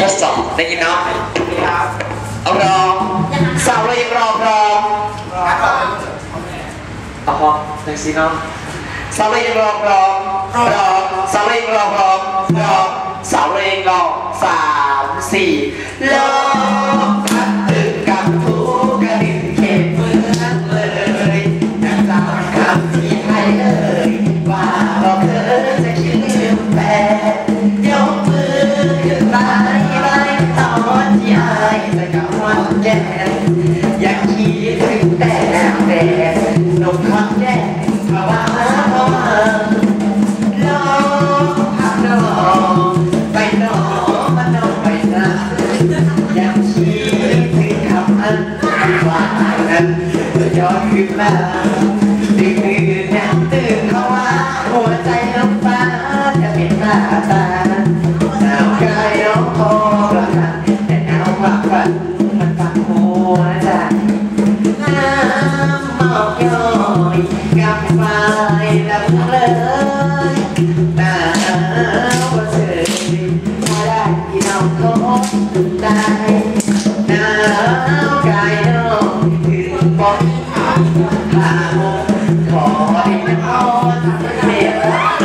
ทดสอบได้ยินเนาะเอารองสาวเรายังรองรองอ๋อจังสิเนาะสาวเรายังรอรองรองสาวเรายังรอรองรองสาวเรายังรอสามสี่ลอพัดตึกกับทุกกระดิ่งเข็มเมืองเลยนักจำคำที่ อนที่อายจะกำวันแก่อยากคิดถึงแต่แต่นกคำแย่เพราะว่าเพราะว่าลองพักนองไปนองมันนองไปนะอยากคิดถึงคำอันที่ว่านั้นย้อนขึ้นมาดึกดื่นแนมตื่นเข้ามาหัวใจน้องฟ้าจะเป็นหน้าตา rồi, gặp phải đập lớn ta có sự hoa đại nào có tay nào cài đâu thường bóng hạ một khỏi nó thật đẹp lắm